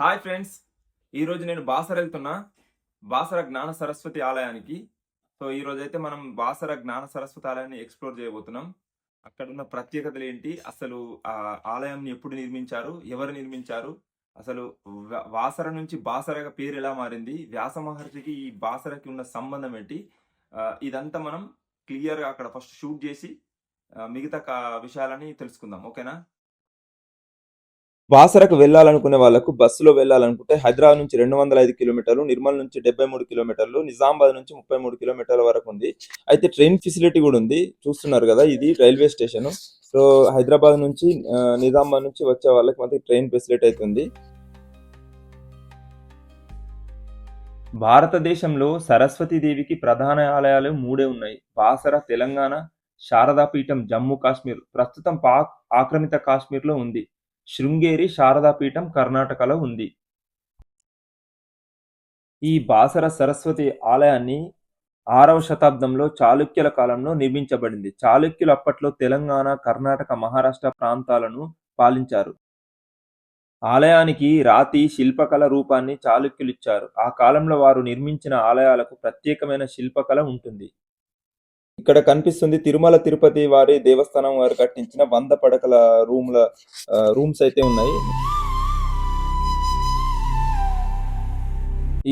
Hi friends. ఈరోజు నేను బాసర వెళ్తున్నా. బాసర జ్ఞాన సరస్వతి ఆలయానికి. సో ఈరోజు అయితే మనం బాసర జ్ఞాన సరస్వతి ఆలయాన్ని ఎక్స్ప్లోర్ చేయబోతున్నాం. అక్కడ ఉన్న ప్రత్యేకతలు ఏంటి? అసలు ఆ ఆలయాన్ని ఎప్పుడు నిర్మించారు? ఎవరు నిర్మించారు? అసలు వాసర నుంచి బాసరగా పేరు ఎలా మారింది? వ్యాస మహర్షికి ఈ బాసరకి ఉన్న సంబంధం ఏంటి? ఇదంతా మనం క్లియర్గా అక్కడ ఫస్ట్ షూట్ చేసి మిగతా కా- విషయాలని తెలుసుకుందాం. ఓకేనా? బాసరకు వెళ్ళాలనుకునే వాళ్ళకు బస్సులో వెళ్ళాలనుకుంటే హైదరాబాద్ నుంచి రెండు వందల ఐదు కిలోమీటర్లు నిర్మల్ నుంచి డెబ్బై మూడు కిలోమీటర్లు నిజామాబాద్ నుంచి ముప్పై మూడు కిలోమీటర్ల వరకు ఉంది. అయితే ట్రైన్ ఫెసిలిటీ కూడా ఉంది. చూస్తున్నారు కదా ఇది రైల్వే స్టేషన్. సో హైదరాబాద్ నుంచి నిజామాబాద్ నుంచి వచ్చే వాళ్ళకి మనకి ట్రైన్ ఫెసిలిటీ అవుతుంది భారతదేశంలో సరస్వతీదేవికి ప్రధాన ఆలయాలు మూడే ఉన్నాయి. బాసర తెలంగాణ శారదాపీఠం జమ్మూ కాశ్మీర్. ప్రస్తుతం పాక్ ఆక్రమిత కాశ్మీర్లో ఉంది. శృంగేరి శారదాపీఠం కర్ణాటకలో ఉంది. ఈ బాసర సరస్వతి ఆలయాన్ని ఆరవ శతాబ్దంలో చాళుక్యుల కాలంలో నిర్మించబడింది. చాళుక్యులు అప్పట్లో తెలంగాణ కర్ణాటక మహారాష్ట్ర ప్రాంతాలను పాలించారు. ఆలయానికి రాతి శిల్పకళ రూపాన్ని చాళుక్యులు ఇచ్చారు. ఆ కాలంలో వారు నిర్మించిన ఆలయాలకు ప్రత్యేకమైన శిల్పకళ ఉంటుంది. ఇక్కడ కనిపిస్తుంది తిరుమల తిరుపతి వారి దేవస్థానం వారు కట్టించిన వంద పడకల రూమ్ల రూమ్స్ అయితే ఉన్నాయి.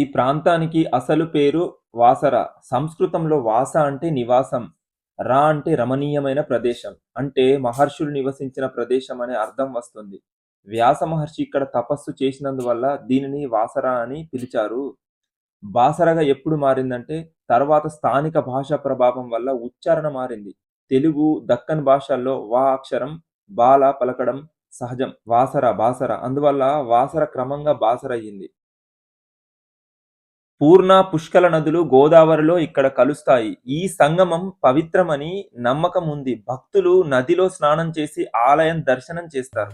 ఈ ప్రాంతానికి అసలు పేరు వాసర. సంస్కృతంలో వాస అంటే నివాసం రా అంటే రమణీయమైన ప్రదేశం అంటే మహర్షులు నివసించిన ప్రదేశం అనే అర్థం వస్తుంది. వ్యాస మహర్షి ఇక్కడ తపస్సు చేసినందువల్ల దీనిని వాసర అని పిలిచారు. బాసరగా ఎప్పుడు మారిందంటే తర్వాత స్థానిక భాషా ప్రభావం వల్ల ఉచ్చారణ మారింది. తెలుగు దక్కన్ భాషల్లో వా అక్షరం బాల పలకడం సహజం. వాసర బాసర అందువల్ల వాసర క్రమంగా బాసర అయ్యింది పూర్ణ పుష్కల నదులు గోదావరిలో ఇక్కడ కలుస్తాయి. ఈ సంగమం పవిత్రమని నమ్మకం ఉంది భక్తులు నదిలో స్నానం చేసి ఆలయం దర్శనం చేస్తారు.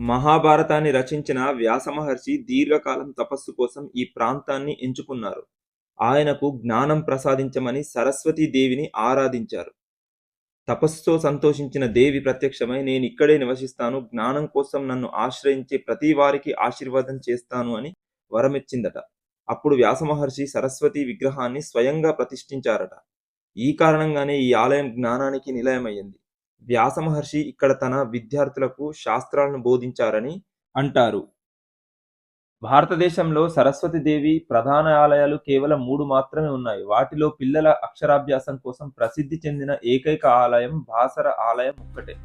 మహాభారతాన్ని రచించిన వ్యాస మహర్షి దీర్ఘకాలం తపస్సు కోసం ఈ ప్రాంతాన్ని ఎంచుకున్నారు. ఆయనకు జ్ఞానం ప్రసాదించమని సరస్వతీ దేవిని ఆరాధించారు. తపస్సుతో సంతోషించిన దేవి ప్రత్యక్షమై నేను ఇక్కడే నివసిస్తాను జ్ఞానం కోసం నన్ను ఆశ్రయించే ప్రతి వారికి ఆశీర్వాదం చేస్తాను అని వరమిచ్చిందట. అప్పుడు వ్యాసమహర్షి సరస్వతి విగ్రహాన్ని స్వయంగా ప్రతిష్ఠించారట. ఈ కారణంగానే ఈ ఆలయం జ్ఞానానికి నిలయమైంది వ్యాసమహర్షి ఇక్కడ తన విద్యార్థులకు శాస్త్రాలను బోధించారని అంటారు. భారతదేశంలో సరస్వతి దేవి ప్రధాన ఆలయాలు కేవలం మూడు మాత్రమే ఉన్నాయి. వాటిలో పిల్లల అక్షరాభ్యాసం కోసం ప్రసిద్ధి చెందిన ఏకైక ఆలయం భాసర ఆలయం ఒక్కటే.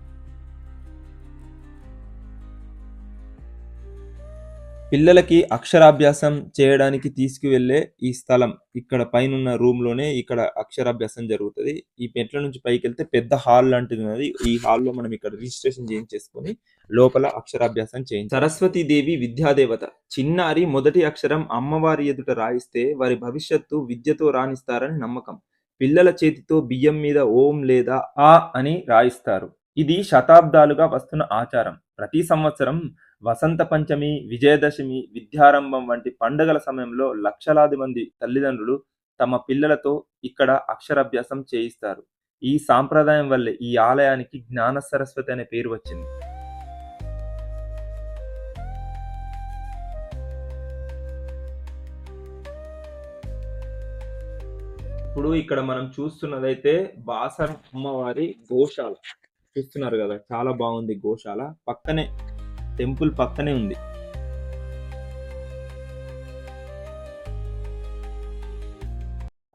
పిల్లలకి అక్షరాభ్యాసం చేయడానికి తీసుకువెళ్ళే ఈ స్థలం ఇక్కడ పైన రూమ్లోనే ఇక్కడ అక్షరాభ్యాసం జరుగుతుంది. ఈ మెట్ల నుంచి పైకి వెళ్తే పెద్ద హాల్ లాంటిది ఉన్నది ఈ హాల్లో మనం ఇక్కడ రిజిస్ట్రేషన్ చేయించేసుకొని లోపల అక్షరాభ్యాసం చేయించాలి సరస్వతి దేవి విద్యాదేవత చిన్నారి మొదటి అక్షరం అమ్మవారి ఎదుట రాయిస్తే వారి భవిష్యత్తు విద్యతో రాణిస్తారని నమ్మకం. పిల్లల చేతితో బియ్యం మీద ఓం లేదా ఆ అని రాయిస్తారు. ఇది శతాబ్దాలుగా వస్తున్న ఆచారం. ప్రతి సంవత్సరం వసంత పంచమి విజయదశమి విద్యారంభం వంటి పండుగల సమయంలో లక్షలాది మంది తల్లిదండ్రులు తమ పిల్లలతో ఇక్కడ అక్షరాభ్యాసం చేయిస్తారు. ఈ సాంప్రదాయం వల్లే ఈ ఆలయానికి జ్ఞాన సరస్వతి అనే పేరు వచ్చింది. ఇప్పుడు ఇక్కడ మనం చూస్తున్నదైతే బాసర అమ్మవారి గోశాల. చూస్తున్నారు కదా చాలా బాగుంది గోశాల. పక్కనే టెంపుల్ పక్కనే ఉంది.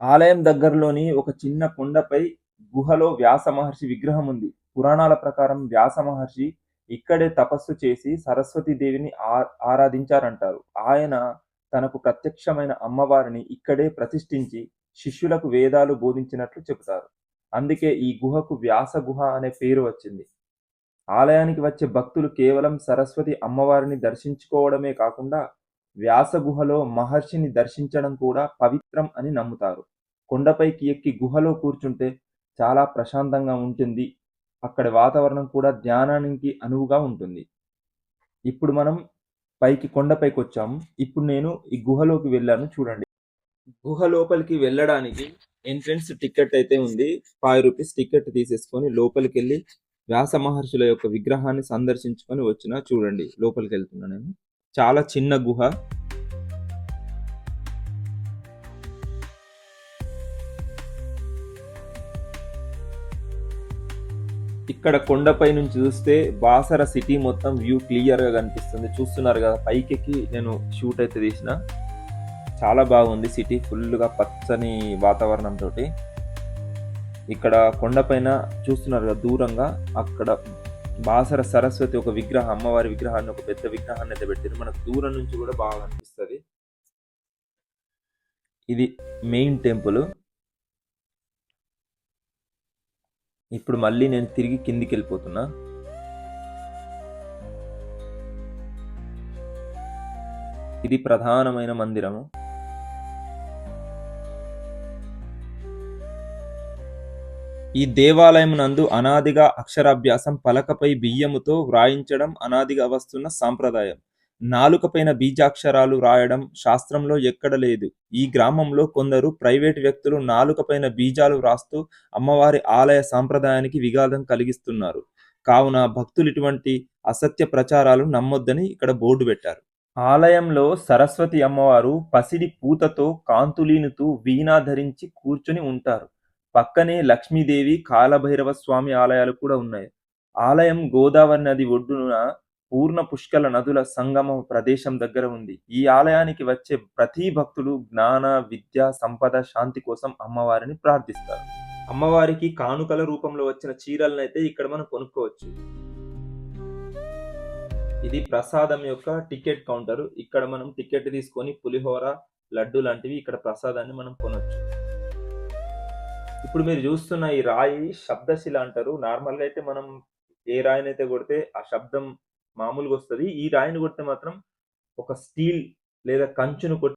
ఆలయం దగ్గరలోని ఒక చిన్న కొండపై గుహలో వ్యాస మహర్షి విగ్రహం ఉంది. పురాణాల ప్రకారం వ్యాస మహర్షి ఇక్కడే తపస్సు చేసి సరస్వతి దేవిని ఆ- ఆరాధించారంటారు. ఆయన తనకు ప్రత్యక్షమైన అమ్మవారిని ఇక్కడే ప్రతిష్ఠించి శిష్యులకు వేదాలు బోధించినట్లు చెబుతారు. అందుకే ఈ గుహకు వ్యాస గుహ అనే పేరు వచ్చింది. ఆలయానికి వచ్చే భక్తులు కేవలం సరస్వతి అమ్మవారిని దర్శించుకోవడమే కాకుండా వ్యాస గుహలో మహర్షిని దర్శించడం కూడా పవిత్రం అని నమ్ముతారు. కొండపైకి ఎక్కి గుహలో కూర్చుంటే చాలా ప్రశాంతంగా ఉంటుంది. అక్కడి వాతావరణం కూడా ధ్యానానికి అనువుగా ఉంటుంది. ఇప్పుడు మనం పైకి కొండపైకి వచ్చాము ఇప్పుడు నేను ఈ గుహలోకి వెళ్ళాను చూడండి. గుహ లోపలికి వెళ్ళడానికి ఎంట్రన్స్ టికెట్ అయితే ఉంది. ఫైవ్ రూపీస్ టికెట్ తీసేసుకొని లోపలికి వెళ్ళి వ్యాస మహర్షుల యొక్క విగ్రహాన్ని సందర్శించుకొని వచ్చిన చూడండి లోపలికి వెళ్తున్నా నేను. చాలా చిన్న గుహ. ఇక్కడ కొండపై నుంచి చూస్తే బాసర సిటీ మొత్తం వ్యూ క్లియర్గా కనిపిస్తుంది. చూస్తున్నారు కదా పైకెక్కి నేను షూట్ అయితే తీసిన. చాలా బాగుంది సిటీ ఫుల్గా పచ్చని వాతావరణం తోటి ఇక్కడ కొండపైన చూస్తున్నారు కదా దూరంగా అక్కడ బాసర సరస్వతి ఒక విగ్రహం అమ్మవారి విగ్రహాన్ని ఒక పెద్ద విగ్రహాన్ని అయితే పెట్టారు. మనకు దూరం నుంచి కూడా బాగా అనిపిస్తుంది. ఇది మెయిన్ టెంపుల్. ఇప్పుడు మళ్ళీ నేను తిరిగి కిందికి వెళ్ళిపోతున్నా ఇది ప్రధానమైన మందిరము. ఈ దేవాలయం నందు అనాదిగా అక్షరాభ్యాసం పలకపై బియ్యముతో వ్రాయించడం అనాదిగా వస్తున్న సాంప్రదాయం. నాలుకపైన బీజాక్షరాలు రాయడం శాస్త్రంలో ఎక్కడ లేదు. ఈ గ్రామంలో కొందరు ప్రైవేట్ వ్యక్తులు నాలుకపైన బీజాలు వ్రాస్తూ అమ్మవారి ఆలయ సాంప్రదాయానికి విఘాతం కలిగిస్తున్నారు. కావున భక్తులు ఇటువంటి అసత్య ప్రచారాలు నమ్మొద్దని ఇక్కడ బోర్డు పెట్టారు. ఆలయంలో సరస్వతి అమ్మవారు పసిడి పూతతో కాంతులీనుతూ వీణా ధరించి కూర్చుని ఉంటారు. పక్కనే లక్ష్మీదేవి కాలభైరవ స్వామి ఆలయాలు కూడా ఉన్నాయి. ఆలయం గోదావరి నది ఒడ్డున పూర్ణ పుష్కల నదుల సంగమ ప్రదేశం దగ్గర ఉంది. ఈ ఆలయానికి వచ్చే ప్రతి భక్తుడు జ్ఞాన విద్య సంపద శాంతి కోసం అమ్మవారిని ప్రార్థిస్తారు. అమ్మవారికి కానుకల రూపంలో వచ్చిన చీరలను అయితే ఇక్కడ మనం కొనుక్కోవచ్చు. ఇది ప్రసాదం యొక్క టికెట్ కౌంటర్. ఇక్కడ మనం టికెట్ తీసుకొని పులిహోర లడ్డు లాంటివి ఇక్కడ ప్రసాదాన్ని మనం కొనొచ్చు. ఇప్పుడు మీరు చూస్తున్న ఈ రాయి శబ్దశిల అంటారు. నార్మల్గా అయితే మనం ఏ రాయిని అయితే కొడితే ఆ శబ్దం మామూలుగా వస్తుంది. ఈ రాయిని కొడితే మాత్రం ఒక స్టీల్ లేదా కంచును కొట్టి